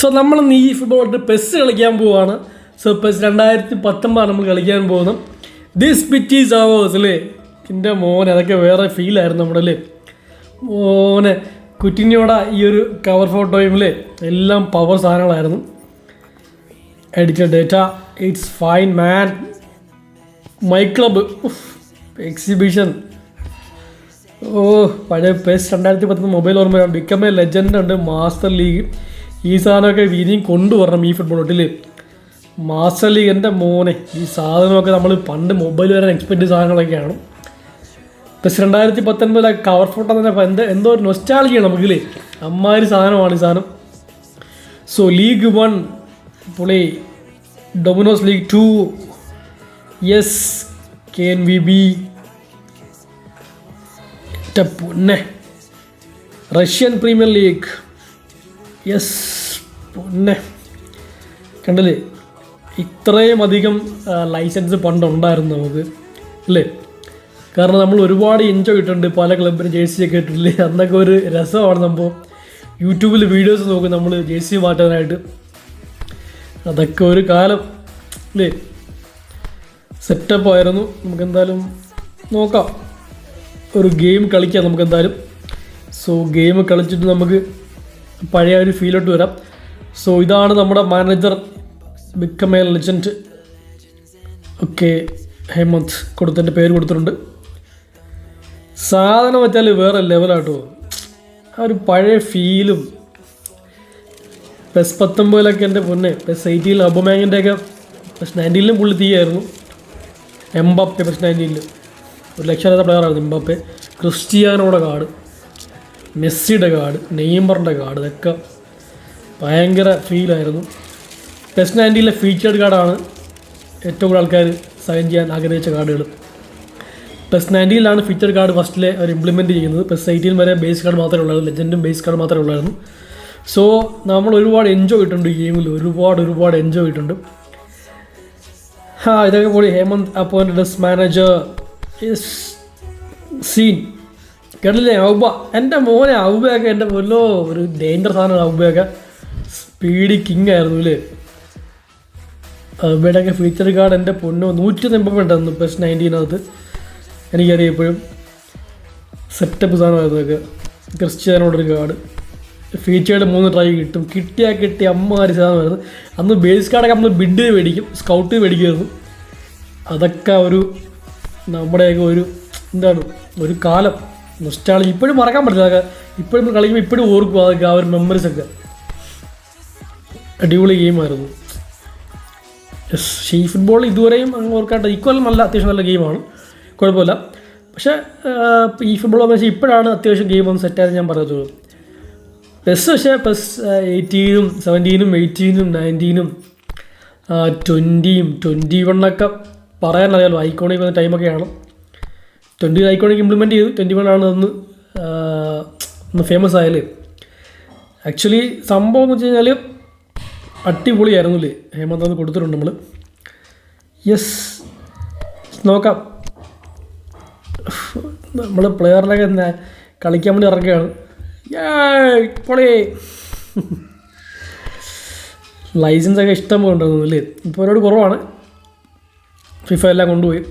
So നമ്മൾ ഈ football pes കളിക്കാൻ പോവാണ്. സോ പെസ് രണ്ടായിരത്തി പത്തൊമ്പതാണ് നമ്മൾ കളിക്കാൻ പോകുന്നത്. ദിസ് പിറ്റ് ഈസ് അവേഴ്സ് അല്ലേ എന്റെ മോനെ അതൊക്കെ വേറെ ഫീലായിരുന്നു നമ്മുടെ അല്ലേ മോനെ കുറ്റിനോട ഈ ഒരു കവർ ഫോട്ടോയും അല്ലേ എല്ലാം power സാധനങ്ങളായിരുന്നു. Edited data it's fine man my club exhibition oh പഴയ പെസ് രണ്ടായിരത്തി പത്തൊമ്പത് മൊബൈൽ ഓർമ്മയാണ് ബിക്കം എ ലെജൻഡ് ഉണ്ട് മാസ്റ്റർ ലീഗ് ഈ സാധനമൊക്കെ വീതിയും കൊണ്ടുവരണം ഈ ഫുട്ബോൾ ഒട്ടിൽ ലീഗ് എന്റെ മോനെ ഈ സാധനമൊക്കെ നമ്മൾ പണ്ട് മൊബൈൽ വരെ എക്സ്പെക്ട് സാധനങ്ങളൊക്കെയാണ് പ്ലസ് രണ്ടായിരത്തി പത്തൊൻപതിലെ കവർ ഫോട്ടോ തന്നെ എന്താ എന്ത് ഒരു നൊസ്റ്റാളിയാണ് നമുക്കില്ലേ അമ്മാതിരി സാധനമാണ് ഈ സാധനം. സോ ലീഗ് വൺ പുളി Domino's league two yes K N V B പൊന്നെ റഷ്യൻ പ്രീമിയർ ലീഗ് യെസ് പൊന്നെ. കണ്ടില്ലേ? ഇത്രയും അധികം ലൈസൻസ് പണ്ടുണ്ടായിരുന്നു നമുക്ക്. അല്ലേ? കാരണം നമ്മൾ ഒരുപാട് എൻജോയ് ചെയ്തിട്ടുണ്ട് പല ക്ലബിന് ജേഴ്സി ഒക്കെ ഇട്ടില്ലേ അന്നൊക്കെ ഒരു രസമാണ് നമ്മൾ യൂട്യൂബിൽ വീഡിയോസ് നോക്കും നമ്മൾ ജേഴ്സി മാറ്റാനായിട്ട്. അതൊക്കെ ഒരു കാലം അല്ലേ? സെറ്റപ്പ് ആയിരുന്നു. നമുക്ക് എന്തായാലും നോക്കാം. ഒരു ഗെയിം കളിക്കാം നമുക്കെന്തായാലും. സോ ഗെയിം കളിച്ചിട്ട് നമുക്ക് പഴയ ഒരു ഫീലോട്ട് വരാം. സോ ഇതാണ് നമ്മുടെ manager become a legend okay Hemant കൊടുത്തതിന്റെ പേര് കൊടുത്തിട്ടുണ്ട്. സാധനം വെച്ചാൽ വേറെ ലെവലാട്ടോ ആ ഒരു പഴയ ഫീലും പ്ലസ് പത്തൊമ്പതിലൊക്കെ എന്റെ പൊന്നെ പ്ലസ് എയ്റ്റിയിൽ അബുമാങ്ങിന്റെയൊക്കെ പ്ലസ് നയന്റീനിലും പുള്ളി തീയായിരുന്നു. എംബാപ്പെ പ്ലസ് നയന്റീനിൽ ഒരു ലക്ഷാധിക പ്ലെയറായിരുന്നു എംബാപ്പെ. ക്രിസ്റ്റിയാനോടെ കാർഡ് മെസ്സിയുടെ കാർഡ് നെയ്മറിന്റെ കാർഡ് ഇതൊക്കെ ഭയങ്കര ഫീലായിരുന്നു ടെസ്റ്റ് നയന്റീനിലെ ഫീച്ചേർഡ് കാർഡാണ് ഏറ്റവും കൂടുതൽ ആൾക്കാർ സൈൻ ചെയ്യാൻ ആഗ്രഹിച്ച കാർഡുകൾ പ്ലസ് നയന്റീനിലാണ് ഫീച്ചർ കാർഡ് ഫസ്റ്റിലെ അവർ ഇംപ്ലിമെന്റ് ചെയ്യുന്നത്. പ്ലസ് എയ്റ്റീൻ വരെ ബേസ് കാർഡ് മാത്രമേ ഉള്ളായിരുന്നു. ലെജൻഡും ബേസ് കാർഡ് മാത്രമേ ഉള്ളായിരുന്നു. സോ നമ്മൾ ഒരുപാട് എൻജോയ് ചെയ്തിട്ടുണ്ട് ഈ ഗെയിമിൽ ഒരുപാട് ഒരുപാട് എൻജോയ് ചെയ്തിട്ടുണ്ട്. ആ ഇതൊക്കെ കൂടി ഹേമന്ത് അപ്പോയിന്റഡ് മാനേജർ സീൻ കേട്ടില്ലേ? ഔബ എന്റെ മോനെ ഔബയൊക്കെ എന്റെ വല്ലോ ഒരു ഡേഞ്ചർ സാധനമാണ് ഔബയൊക്കെ സ്പീഡ് കിങ് ആയിരുന്നു അല്ലേ ഔബയുടെയൊക്കെ ഫീച്ചർ കാർഡ് എന്റെ പൊന്നോ നൂറ്റി എൺപത് ഉണ്ടായിരുന്നു പ്ലസ് നയന്റീനകത്ത് എനിക്കറിയാം ഇപ്പോഴും. സെറ്റപ്പ് സാധനമായിരുന്നു ഒക്കെ ക്രിസ്ത്യാനോടൊരു കാർഡ് ഫീച്ചേർഡ് മൂന്ന് ട്രൈ കിട്ടും. കിട്ടിയാൽ കിട്ടി അമ്മമാരി സാധനമായിരുന്നു. അന്ന് ബേസ് കാർഡൊക്കെ നമ്മൾ ബിഡ് മേടിക്കും സ്കൗട്ട് മേടിക്കുമായിരുന്നു. അതൊക്കെ ഒരു നമ്മുടെയൊക്കെ ഒരു എന്താണ് ഒരു കാലം. നൊസ്റ്റാളി ഇപ്പോഴും മറക്കാൻ പറ്റില്ല. ഇപ്പോഴും കളിക്കുമ്പോൾ ഇപ്പോഴും ഓർക്കും അതൊക്കെ ആ ഒരു മെമ്മറീസ് ഒക്കെ. അടിപൊളി ഗെയിമായിരുന്നു യെസ് ഈ ഫുട്ബോൾ ഇതുവരെയും അങ്ങ് ഓർക്കാട്ട് ഈക്വൽ നല്ല അത്യാവശ്യം നല്ല ഗെയിമാണ് കുഴപ്പമില്ല. പക്ഷേ ഈ ഫുട്ബോൾ എന്ന് വെച്ചാൽ ഇപ്പോഴാണ് അത്യാവശ്യം ഗെയിം ഒന്ന് സെറ്റായത് ഞാൻ പറയത്തുള്ളൂ പ്ലസ് പക്ഷേ പ്ലസ് എയ്റ്റീനും സെവന്റീനും എയ്റ്റീനും നയന്റീനും ട്വന്റിയും ട്വന്റി വണ്ണൊക്കെ പറയാനറിയാലോ ഐക്കോണിക് വന്ന ടൈമൊക്കെയാണ് ട്വന്റി ഐക്കോണിക് ഇംപ്ലിമെന്റ് ചെയ്തു. ട്വന്റി വൺ ആണ് അന്ന് ഒന്ന് ഫേമസ് ആയാലേ. ആക്ച്വലി സംഭവം എന്ന് വെച്ച് കഴിഞ്ഞാൽ അടിപൊളിയായിരുന്നു അല്ലേ ഹേമന്ത് അന്ന് കൊടുത്തിട്ടുണ്ട് നമ്മൾ യെസ് നോക്കാം. നമ്മൾ പ്ലെയറിനൊക്കെ കളിക്കാൻ വേണ്ടി ഇറക്കുകയാണ് പൊളി. ലൈസൻസ് ഒക്കെ ഇഷ്ടം പോലെ ഉണ്ടായിരുന്നു അല്ലേ? ഇപ്പോൾ ഒരുപാട് കുറവാണ്. ഫിഫ എല്ലാം കൊണ്ടുപോയി.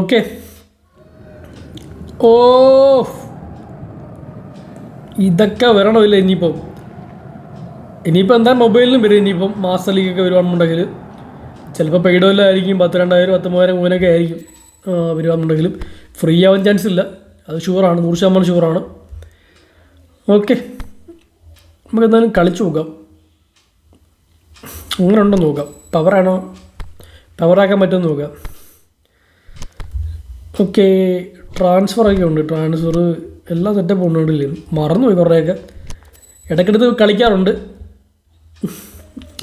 Okay oh. ഇതൊക്കെ വരണമില്ല ഇനിയിപ്പം? ഇനിയിപ്പോൾ എന്താ മൊബൈലിലും വരും. ഇനിയിപ്പം ലീഗൊക്കെ വരുവാണെന്നുണ്ടെങ്കിൽ ചിലപ്പോൾ പെയ്ഡോയിലായിരിക്കും പത്ത് രണ്ടായിരം പത്ത് മൂവായിരം മൂന്നൊക്കെ ആയിരിക്കും വരുവാണെന്നുണ്ടെങ്കിലും ഫ്രീ ആവാൻ ചാൻസ് ഇല്ല. അത് ഷുവറാണ് നൂറ് ശതമാനം ഷുവറാണ് ഓക്കെ നമുക്ക് എന്തായാലും കളിച്ചു നോക്കാം. അങ്ങനെ ഉണ്ടോ നോക്കാം. പവറാണോ പവറാക്കാൻ പറ്റുമെന്ന് നോക്കാം. ഓക്കെ ട്രാൻസ്ഫറൊക്കെ ഉണ്ട്. ട്രാൻസ്ഫർ എല്ലാ സെറ്റപ്പും ഉണ്ടല്ലേ മറന്നുപോയി കുറേയൊക്കെ. ഇടയ്ക്കിടത്ത് കളിക്കാറുണ്ട്.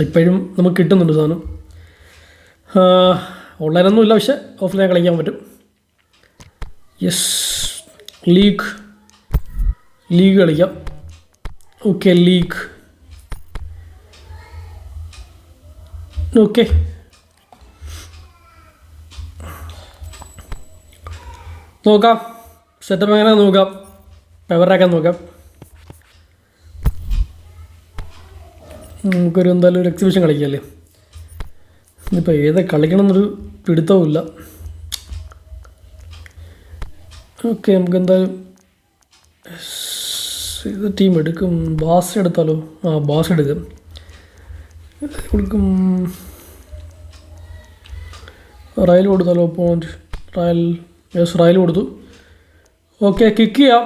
ഇപ്പോഴും നമുക്ക് കിട്ടുന്നുണ്ട് സാധനം. ഓൺലൈനൊന്നും ഇല്ല പക്ഷേ ഓഫ്ലൈൻ കളിക്കാൻ പറ്റും. യെസ് ലീഗ് ലീഗ് കളിക്കാം. ഓക്കെ ലീഗ് ഓക്കെ നോക്കാം. സെറ്റപ്പ് എങ്ങനെ നോക്കാം? പെവറാക്കാൻ നോക്കാം. നമുക്കൊരു എന്തായാലും ഒരു എക്സിബിഷൻ കളിക്കല്ലേ? ഇന്നിപ്പോൾ ഏതാ കളിക്കണം എന്നൊരു പിടുത്തവുമില്ല. ഓക്കെ നമുക്ക് എന്തായാലും ഇത് ടീം എടുക്കും. ബാസ് എടുത്താലോ? ആ ബാസ് എടുക്കും. കൊടുക്കും. റയൽ കൊടുത്താലോ? പോയിന്റ് റയൽ യെസ് റയൽ കൊടുത്തു. ഓക്കെ കിക്ക് ചെയ്യാം.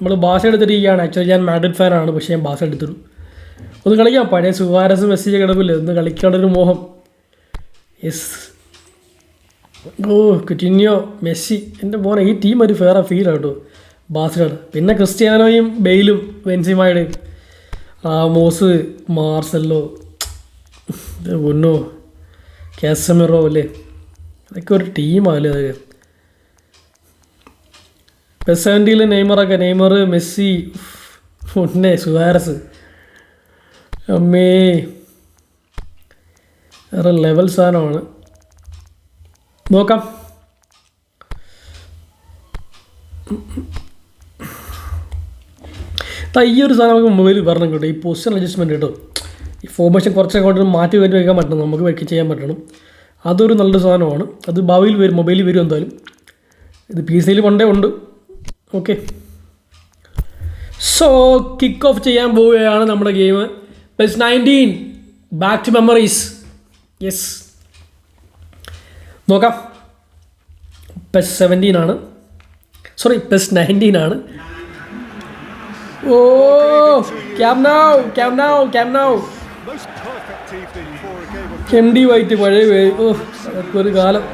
നമ്മൾ ബാസ് എടുത്തിരിക്കുകയാണ്. ആക്ച്വലി ഞാൻ മാഡ്രിഡ് ഫാനാണ് പക്ഷേ ഞാൻ ബാസ് എടുത്തിട്ടു. ഒന്ന് കളിക്കാം. പഴയ സുവാരസ് മെസ്സി കിടപ്പില്ല ഒന്ന് കളിക്കാനുള്ളൊരു മോഹം. Yes oh Coutinho Messi. എന്റെ മോനെ ഈ ടീം ഒരു ഫെയർ ഫീൽ കേട്ടോ. ബാസിലാണ് പിന്നെ ക്രിസ്ത്യാനോയും ബെയിലും വെൻസിമായുടെയും മോസ് മാർസെല്ലോ ഒന്നോ കാസമിറോ അല്ലേ? അതൊക്കെ ഒരു ടീമാണല്ലേ അതൊക്കെ? പെസ് നെയ്മറൊക്കെ നെയ്മർ മെസ്സി പൊന്നെ സുവാരസ്. അമ്മേ. വേറെ ലെവൽ സാധനമാണ്. നോക്കാം. ഈ ഒരു സാധനം നമുക്ക് മൊബൈലിൽ വരണം കേട്ടോ. ഈ പൊസിഷൻ അഡ്ജസ്റ്റ്മെന്റ് കേട്ടോ. ഈ ഫോർമേഷൻ കുറച്ചൊക്കെ കൊണ്ട് മാറ്റി വേണ്ടി വയ്ക്കാൻ പറ്റണം. നമുക്ക് വെക്കി ചെയ്യാൻ പറ്റണം. അതൊരു നല്ലൊരു സാധനമാണ്. അത് ഭാവിയിൽ വരും മൊബൈലിൽ വരും എന്തായാലും. ഇത് പി സിയിൽ പണ്ടേ ഉണ്ട്. ഓക്കെ സോ കിക്ക് ഓഫ് ചെയ്യാൻ പോവുകയാണ് നമ്മുടെ game plus nineteen back to memories yes നോക്കാം. പ്ലസ് സെവന്റീൻ ആണ്. സോറി പ്ലസ് നയന്റീൻ ആണ്. ഓ come now come now come now Most perfect evening for a game of M D white പഴയ ഒരു കാലം.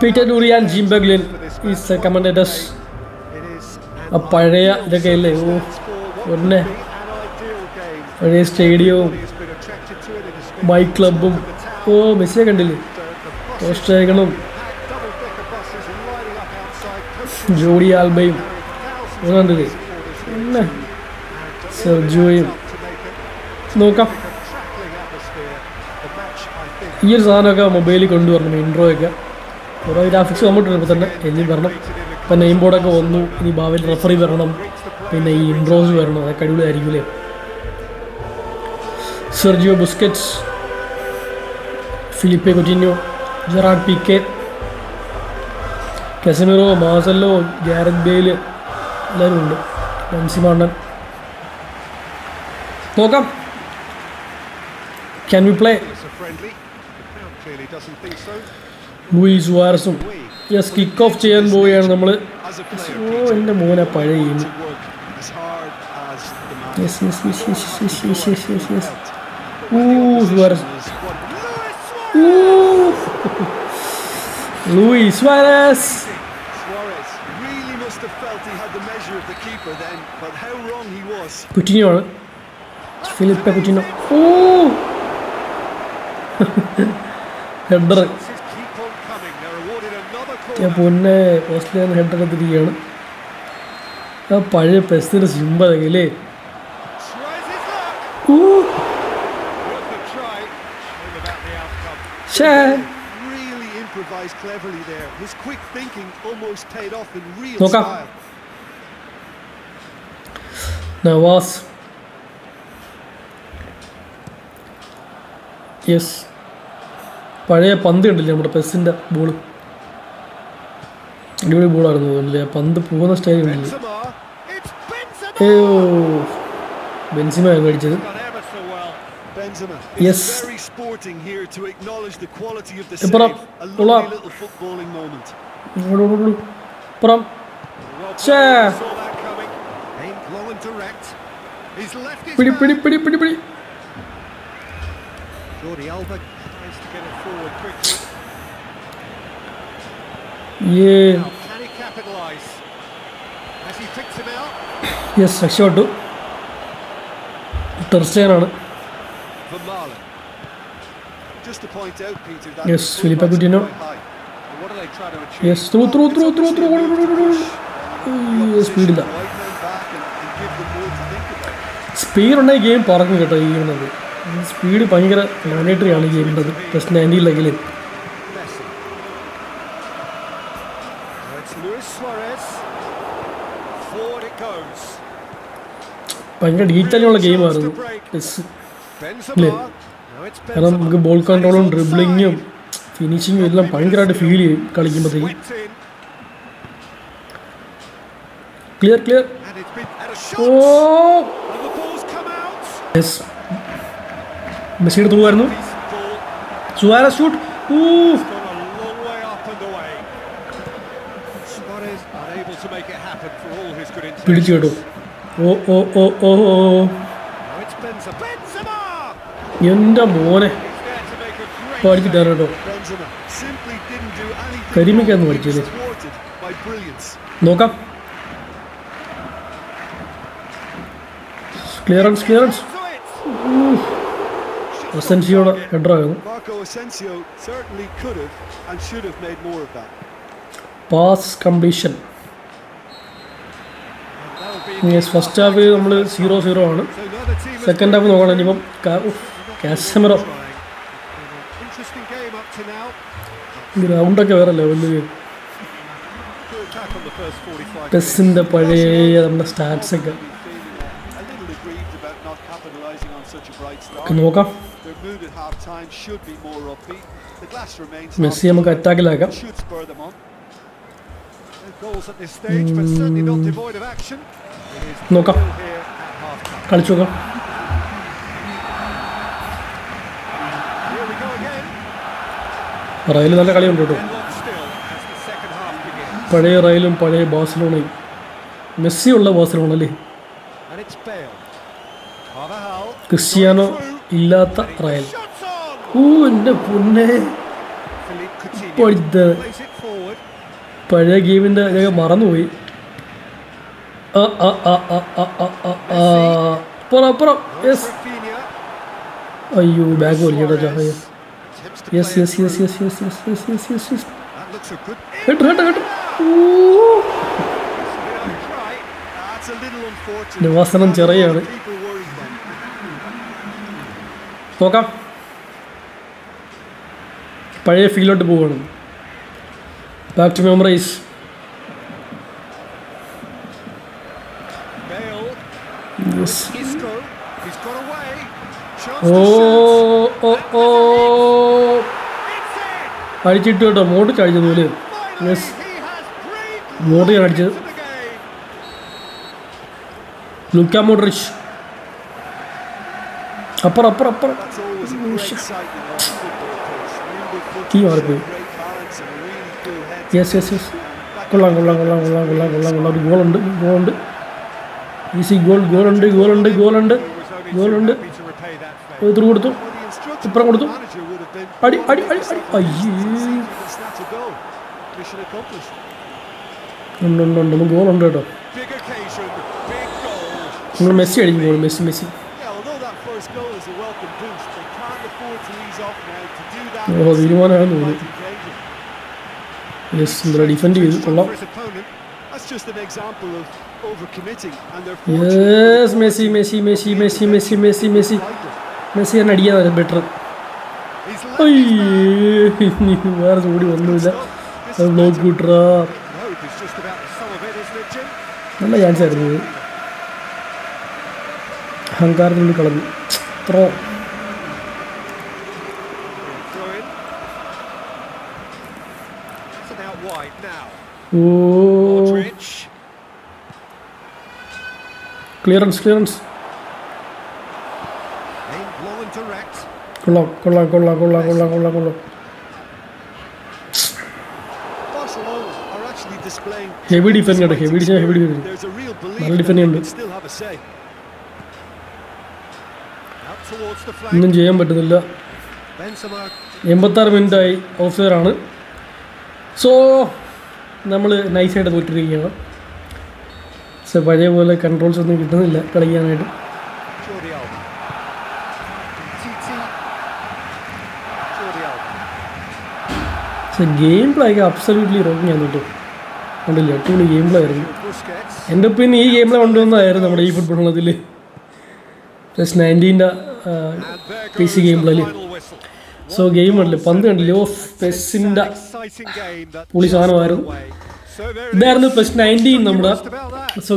Peter Drury and Jim Beglin is commentators ആ പഴയ ഇതൊക്കെ അല്ലേ? ഓ ഒന്നെ പഴയ സ്റ്റേഡിയവും ബൈക്ക് ക്ലബും. ഓ മെസ്സിയെ കണ്ടില്ലേ? പോസ്റ്റേകളും ജോഡി ആൽബയും. ഒന്നും കണ്ടില്ലേ? പിന്നെ സെർജോയും നോക്കാം. ഈ ഒരു സാധനമൊക്കെ മൊബൈലിൽ കൊണ്ടുവരണം ഇൻട്രോയൊക്കെ കുറേ ഗ്രാഫിക്സ് വന്നിട്ടുണ്ട് ഇപ്പോൾ തന്നെ ഇനി വരണം. ഇപ്പം നെയിം ബോർഡൊക്കെ വന്നു ഇനി ഭാവിയിൽ റെഫറി വരണം പിന്നെ ഈ ഇൻട്രോസ് വരണം അതൊക്കെ അടിപൊളിയായിരിക്കില്ലേ? Sergio Busquets Philippe Coutinho Gerard Pique Casemiro Marcelo Gareth Bale എല്ലാവരും ഉണ്ട്. മൻസി മാണ്ടൻ. നോക്കാം. ക്യാൻ വി പ്ലേ ലൂയിസ് വാർസും യെസ് കിക്ക് ഓഫ് ചെയ്യാൻ പോവുകയാണ് നമ്മൾ ഓ oh, എന്റെ മോനെ പഴയ ലൂയിസ് വാരസ് കുറ്റിനോ ആണ്. ഫിലിപ്പ കുറ്റിനോ ഓ ഹെഡർ ഞാൻ പൊന്നെ ഓസ്ട്രേലിയൻ ഹെഡർ എടുത്തിരിക്കുകയാണ് ആ പഴയ പെസിന്റെ സിമ്പതെങ്കിലേ ഷേ improvised cleverly there. His quick thinking almost paid off in real Look style. Nawaz. Yes. പഴയ പന്ത് കണ്ടില്ലേ നമ്മുടെ പെസിന്റെ ബോൾ അടിപൊളി ബോളായിരുന്നു അല്ലേ പന്ത് പോകുന്ന സ്റ്റൈൽ വേണ്ടി ഓ ബെൻസിമയാണ് മേടിച്ചത്. Eh, പിടി പിടി പിടി പിടി പിടി. Yeah. യെസ് രക്ഷപ്പെട്ടു ടെർസ്റ്റേനാണ് yes Philippe Coutinho yes through through through through through സ്പീഡില്ല സ്പീഡുണ്ടെങ്കിൽ ഗെയിം പറക്കും കേട്ടോ ഈ സ്പീഡ് ഭയങ്കര മാൻഡേറ്ററി ആണ് ചെയ്യേണ്ടത് പ്ലസ് നയന്റീനിലെങ്കിലും ഭയങ്കര ഡീറ്റെയിലുള്ള ഗെയിമായിരുന്നു പ്ലസ് കാരണം നമുക്ക് ബോൾ കൺട്രോളും ഡ്രിബ്ലിങ്ങും ഫിനിഷിങ്ങും എല്ലാം ഭയങ്കരമായിട്ട് ഫീൽ ചെയ്യും കളിക്കുമ്പോഴത്തേക്ക്. ക്ലിയർ ക്ലിയർ ഓ മെസ്സിയുടെ ത്രൂ ആയിരുന്നു സുവാര ഷൂട്ട് പിടിച്ചു കേട്ടോ. ഓ ഓ ഓ ഓ. ഓ എന്റെ മോനെ. പഠിച്ചിട്ടാണ് കേട്ടോ. കരിമയ്ക്കാന്ന് പഠിച്ചത്. നോക്കാം. ക്ലിയറൻസ് ക്ലിയറൻസ് ഒസെൻസിയോടെ ഹെഡറായിരുന്നു പാസ് കംപ്ലീഷൻ ഫസ്റ്റ് ഹാഫ് നമ്മൾ സീറോ സീറോ ആണ്. സെക്കൻഡ് ഹാഫ് നോക്കണം ഇനിയിപ്പം കാസമറോ ഗ്രൗണ്ടൊക്കെ വേറെ ലെവലിൽ ടെസ്സിന്റെ പഴയ നമ്മുടെ സ്റ്റാറ്റ്സൊക്കെ capitalising on such a bright start. നോക്കാം Their mood at half time should be more upbeat. The glass remains Messi നമുക്ക് അറ്റാക്കിലാക്കാം should spur them on. No goals at this stage, but certainly not devoid of action. It is നോക്കാം 0-0 here at half time. കളിച്ചു നോക്കാം Here we go again. Real നല്ല കളിയുണ്ട് കേട്ടോ Deadlock still as the second half begins. പഴയ റയലും പഴയ ബാഴ്സലോണയും മെസ്സിയുള്ള ബാസിലോണല്ലേ ബാഴ്സലോണ അല്ലേ And it's Bale. ക്രിസ്ത്യാനോ. ഇല്ലാത്ത റയൽ! ഓ എന്റെ പൊന്നെ. പഠിത്ത. പഴയ ഗെയിമിന്റെ ഞങ്ങൾ മറന്നുപോയി. ആ ആ ആ ആ ആ ആ ആ ആ. അപ്പുറം യെസ് അയ്യോ ബാഗ് വലിക്കട്ടോ ചായ yes yes yes. Yes yes yes yes yes yes yes That looks a നിവാസനം കേട്ടോ നോക്കാം. പഴയ ഫീലോട്ട് പോവുകയാണ്. ബാക്ക് ടു മെമ്മറൈസ് ഓ അടിച്ചിട്ട് കേട്ടോ. മോട്ട് അടിച്ചത് പോലെ. യെസ് മോട്ട് ഞാൻ അടിച്ചത്. ലുക്ക മോഡ്രിച്ച് അപ്പുറം അപ്പുറം അപ്പുറം. തീ മാറിപ്പോയി യെസ് യെസ് യെസ് കൊള്ളാം കൊള്ളാം കൊള്ളാം കൊള്ളാം കൊള്ളാം കൊള്ളാം കൊള്ളാം. ഒരു ഗോളുണ്ട് ഗോളുണ്ട്. Easy goal ഗോളുണ്ട് ഗോളുണ്ട് ഗോളുണ്ട് ഗോളുണ്ട്. എതിർ കൊടുത്തു. ഇപ്പുറം കൊടുത്തു. അടി അടി അടി അടി. അയ്യേ. ഉണ്ട് ഉണ്ട് ഉണ്ട്. ഗോളുണ്ട് കേട്ടോ. നിങ്ങൾ മെസ്സി അടിക്കും goal Messi Messi. Yeah, although that goal is a welcome boost, they can't afford to ease off now. To do that oh was തീരുമാനമാണെന്ന് quite തോന്നുന്നു occasion. യെസ് എന്താ ഡിഫെൻഡ് ചെയ്തു കൊള്ളാം yes Messi Messi Messi Messi Messi Messi Messi Messi തന്നെ അടിക്കാൻ better വേറെ ഓടി ഒന്നുമില്ല ബ്ലോക്ക് കൂട്ടറാ? നല്ല ചാൻസ് ആയിരുന്നു അഹങ്കാരത്തിൽ കളഞ്ഞു. ത്രോ ക്ലിയറൻസ് ക്ലിയറൻസ് കൊള്ളാം കൊള്ളാം കൊള്ളാം കൊള്ളാം കൊള്ളാം കൊള്ളാം കൊള്ളാം. Heavy defend heavy defend heavy defend നല്ല ഡിഫൻഡ് ഉണ്ട്. ഒന്നും ചെയ്യാൻ പറ്റുന്നില്ല. എൺപത്താറ് മിനിറ്റായി ഓഫ് ആണ്. സോ നമ്മൾ നൈസായിട്ട് തോറ്റിരിക്കുകയാണ് സോ പഴയ പോലെ കൺട്രോൾസ് ഒന്നും കിട്ടുന്നില്ല കളിക്കാനായിട്ട്. പക്ഷെ ഗെയിം പ്ലേ ഒക്കെ അബ്സല്യൂട്ട്ലി റോങ് ഞാൻ കേട്ടോ. കണ്ടില്ല? അടിപൊളി ഗെയിം പ്ലേ ആയിരുന്നു. എന്റെ ഒപ്പിന് ഈ ഗെയിം പ്ലേ കൊണ്ടുവന്നതായിരുന്നു നമ്മുടെ ഈ ഫുട്ബോൾ ഉള്ളതിൽ plus നയന്റീന്റെ P C game so game കണ്ടില്ല പന്ത് കണ്ടില്ല? ഓ പെസിന്റെ പുളി സാധനമായിരുന്നു. ഇതായിരുന്നു പ്ലസ് നയന്റീൻ നമ്മുടെ. സോ